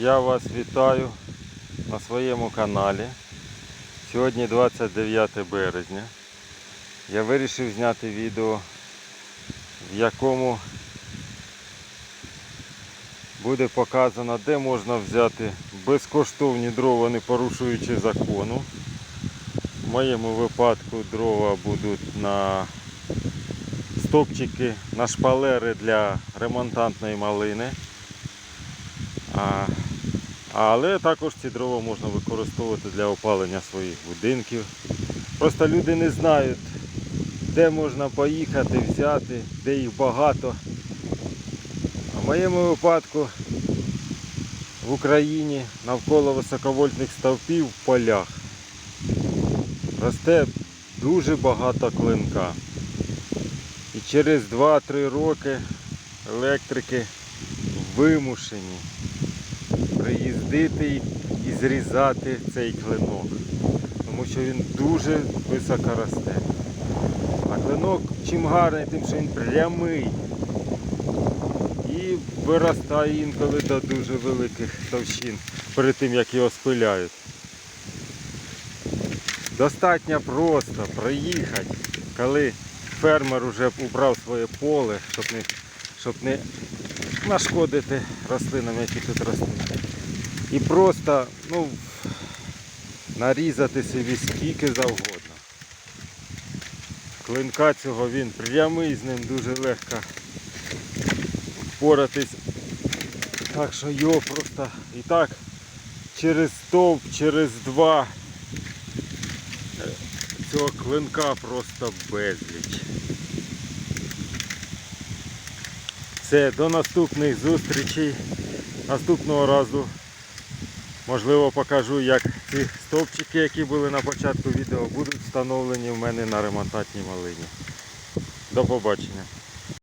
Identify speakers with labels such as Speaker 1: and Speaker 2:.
Speaker 1: Я вас вітаю на своєму каналі. Сьогодні 29 березня. Я вирішив зняти відео, в якому буде показано, де можна взяти безкоштовні дрова, не порушуючи закону. В моєму випадку дрова будуть на стопчики, на шпалери для ремонтантної малини. Але також ці дрова можна використовувати для опалення своїх будинків. Просто люди не знають, де можна поїхати, взяти, де їх багато. А в моєму випадку в Україні навколо високовольтних стовпів в полях росте дуже багато клинка. І через 2-3 роки електрики вимушені приїздити і зрізати цей клинок, тому що він дуже високо росте. А клинок чим гарний, тим що він прямий і виростає інколи до дуже великих товщин перед тим як його спиляють. Достатньо просто проїхати, коли фермер вже убрав своє поле, щоб не, щоб не нашкодити рослинам, які тут ростуть. І просто ну, нарізати собі скільки завгодно. Клинка цього він прямий, з ним дуже легко впоратись. Так що його просто і так через стовп, через два е, цього клинка просто безліч. Все, до наступних зустрічей. Наступного разу можливо покажу, як ці стовпчики, які були на початку відео, будуть встановлені в мене на ремонтатній малині. До побачення.